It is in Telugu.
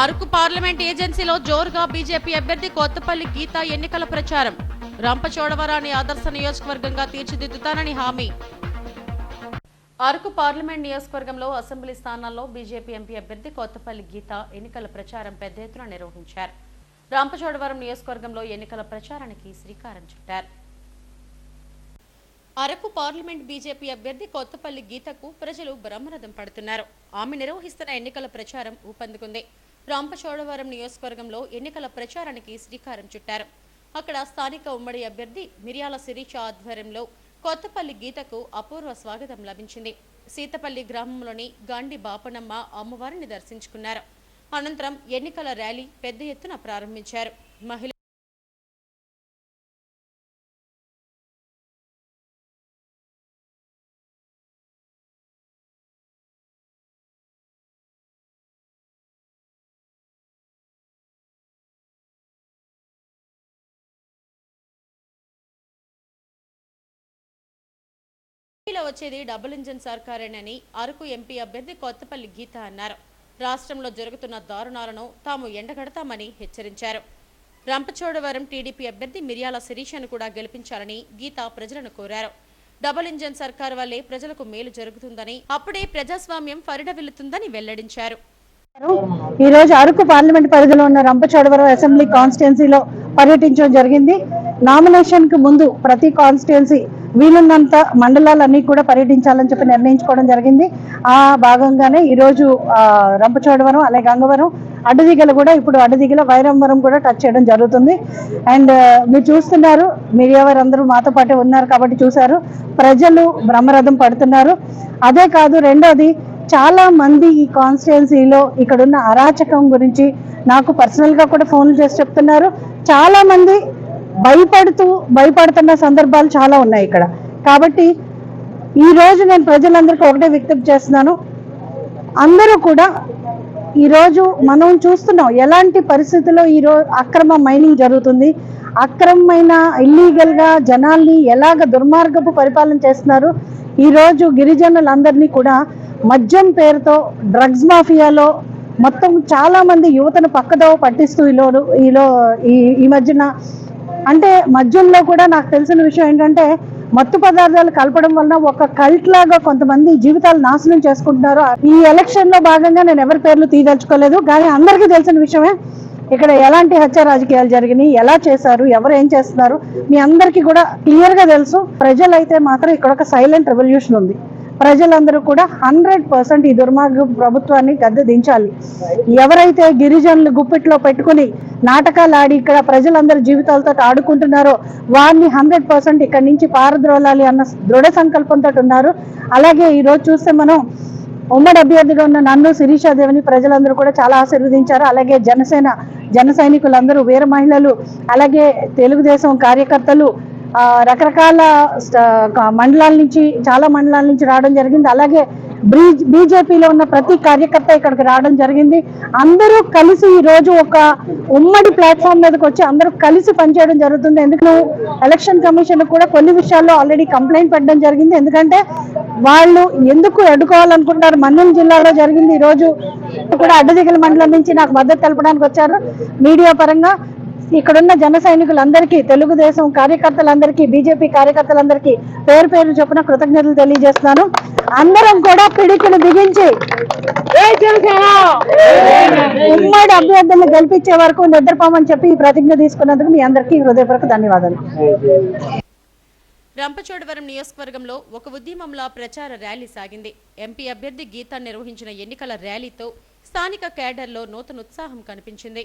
అరకు పార్లమెంట్ ఏజెన్సీలో జోరుగా బీజేపీ అభ్యర్థి కొత్తపల్లి గీత ఎన్నికల ప్రచారం. రంపచోడవరాన్ని ఆదర్శ నియోజకవర్గంగా తీర్చిదిద్దుతానని హామీ. అరకు పార్లమెంట్ నియోజకవర్గంలో అసెంబ్లీ స్థానాల్లో బీజేపీ ఎంపీ అభ్యర్థి కొత్తపల్లి గీత ఎన్నికల ప్రచారం పెద్ద ఎత్తున నిర్వహించారు. రాంపచోడవరం నియోజకవర్గంలో ఎన్నికల ప్రచారానికి శ్రీకారం చుట్టారు. అరకు పార్లమెంట్ బీజేపీ అభ్యర్థి కొత్తపల్లి గీతకు ప్రజలు బ్రహ్మరథం పడుతున్నారు. ఆమె నిర్వహిస్తున్న ఎన్నికల ప్రచారం ఊపందుకుంది. రాంపచోడవరం నియోజకవర్గంలో ఎన్నికల ప్రచారానికి శ్రీకారం చుట్టారు. అక్కడ స్థానిక ఉమ్మడి అభ్యర్థి మిర్యాల శిరీష ఆధ్వర్యంలో కొత్తపల్లి గీతకు అపూర్వ స్వాగతం లభించింది. సీతపల్లి గ్రామంలోని గాండి బాపనమ్మ అమ్మవారిని దర్శించుకున్నారు. అనంతరం ఎన్నికల ర్యాలీ పెద్ద ఎత్తున ప్రారంభించారు. మహిళ ఏపీలో వచ్చేది డబుల్ ఇంజన్ సర్కారేనని అరకు ఎంపీ అభ్యర్థి కొత్తపల్లి గీత అన్నారు. రాష్ట్రంలో జరుగుతున్న దారుణాలను తాము ఎండగడతామని హెచ్చరించారు. రంపచోడవరం టీడీపీ అభ్యర్థి మిర్యాల శిరీషను కూడా గెలిపించాలని గీత ప్రజలను కోరారు. డబుల్ ఇంజన్ సర్కార్ వల్లే ప్రజలకు మేలు జరుగుతుందని అప్పుడే ప్రజాస్వామ్యం పరిడవిల్లుతుందని వెల్లడించారు. ఈ రోజు అరకు పార్లమెంట్ పరిధిలో ఉన్న రంపచోడవరం అసెంబ్లీ కాన్స్టిట్యున్సీలో పర్యటించడం జరిగింది. నామినేషన్కు ముందు ప్రతి కాన్స్టిట్యున్సీ వీలున్నంత మండలాలన్నీ కూడా పర్యటించాలని చెప్పి నిర్ణయించుకోవడం జరిగింది. ఆ భాగంగానే ఈరోజు రంపచోడవరం అలాగే గంగవరం అడ్డదిగల కూడా ఇప్పుడు అడ్డదిగల వైరంవరం కూడా టచ్ చేయడం జరుగుతుంది. అండ్ మీరు చూస్తున్నారు మీడియా వారు అందరూ మాతో పాటే ఉన్నారు కాబట్టి చూశారు. ప్రజలు బ్రహ్మరథం పడుతున్నారు. అదే కాదు రెండోది చాలా మంది ఈ కాన్స్టిట్యున్సీలో ఇక్కడున్న అరాచకం గురించి నాకు పర్సనల్గా కూడా ఫోన్లు చేసి చెప్తున్నారు. చాలా మంది భయపడుతూ భయపడుతున్న సందర్భాలు చాలా ఉన్నాయి ఇక్కడ. కాబట్టి ఈ రోజు నేను ప్రజలందరికీ ఒకటే విజ్ఞప్తి చేస్తున్నాను. అందరూ కూడా ఈరోజు మనం చూస్తున్నాం ఎలాంటి పరిస్థితుల్లో ఈరోజు అక్రమ మైనింగ్ జరుగుతుంది. అక్రమమైన ఇల్లీగల్గా జనాల్ని ఎలాగ దుర్మార్గపు పరిపాలన చేస్తున్నారు. ఈరోజు గిరిజనులందరినీ కూడా మద్యం పేరుతో డ్రగ్స్ మాఫియాలో మొత్తం చాలామంది యువతను పక్కదో పట్టిస్తూ ఈలో ఈలో ఈ ఈ మధ్యన అంటే మద్యంలో కూడా నాకు తెలిసిన విషయం ఏంటంటే మత్తు పదార్థాలు కలపడం వలన ఒక కల్ట్ లాగా కొంతమంది జీవితాలు నాశనం చేసుకుంటున్నారు. ఈ ఎలక్షన్లో భాగంగా నేను ఎవరి పేర్లు తీయదలుచుకోలేదు. కానీ అందరికీ తెలిసిన విషయమే ఇక్కడ ఎలాంటి హత్య రాజకీయాలు జరిగినాయి ఎలా చేశారు ఎవరు ఏం చేస్తున్నారు మీ అందరికీ కూడా క్లియర్గా తెలుసు. ప్రజలైతే మాత్రం ఇక్కడ ఒక సైలెంట్ రెవల్యూషన్ ఉంది. ప్రజలందరూ కూడా హండ్రెడ్ పర్సెంట్ ఈ దుర్మార్గ ప్రభుత్వాన్ని గద్దె దించాలి. ఎవరైతే గిరిజనులు గుప్పిట్లో పెట్టుకుని నాటకాలు ఆడి ఇక్కడ ప్రజలందరూ జీవితాలతో ఆడుకుంటున్నారో వారిని హండ్రెడ్ పర్సెంట్ ఇక్కడి నుంచి పారద్రోలాలి అన్న దృఢ సంకల్పంతో ఉన్నారు. అలాగే ఈరోజు చూస్తే మనం ఉమ్మడి అభ్యర్థిగా ఉన్న నన్ను శిరీషాదేవిని ప్రజలందరూ కూడా చాలా ఆశీర్వదించారు. అలాగే జనసేన జన సైనికులందరూ వీర మహిళలు అలాగే తెలుగుదేశం కార్యకర్తలు రకరకాల మండలాల నుంచి చాలా మండలాల నుంచి రావడం జరిగింది. అలాగే బ్రీ- బీజేపీలో ఉన్న ప్రతి కార్యకర్త ఇక్కడికి రావడం జరిగింది. అందరూ కలిసి ఈ రోజు ఒక ఉమ్మడి ప్లాట్ఫామ్ మీదకి వచ్చి అందరూ కలిసి పనిచేయడం జరుగుతుంది. ఎందుకు ఎలక్షన్ కమిషన్ కూడా కొన్ని విషయాల్లో ఆల్రెడీ కంప్లైంట్ పెట్టడం జరిగింది. ఎందుకంటే వాళ్ళు ఎందుకు అడ్డుకోవాలనుకుంటున్నారు? మన్యం జిల్లాలో జరిగింది ఈ రోజు. కూడా అడ్డదిగల మండలం నుంచి నాకు మద్దతు తెలపడానికి వచ్చారు. మీడియా పరంగా ఇక్కడున్న జన సైనికులందరికీ తెలుగుదేశం కార్యకర్తలందరికీ బీజేపీ కార్యకర్తలందరికీ పేరు పేరు చొప్పున కృతజ్ఞతలు తెలియజేస్తున్నాను. అందరం కూడా పిడికిలు బిగించి ఉమ్మడి అభ్యర్థులను గెలిపించే వరకు నిద్రపోమని చెప్పి ఈ ప్రతిజ్ఞ తీసుకున్నందుకు మీ అందరికీ హృదయపూర్వక ధన్యవాదాలు. రంపచోడవరం నియోజకవర్గంలో ఒక ఉద్యమంలా ప్రచార ర్యాలీ సాగింది. ఎంపీ అభ్యర్థి గీత నిర్వహించిన ఎన్నికల ర్యాలీతో స్థానిక కేడర్లో నూతన ఉత్సాహం కనిపించింది.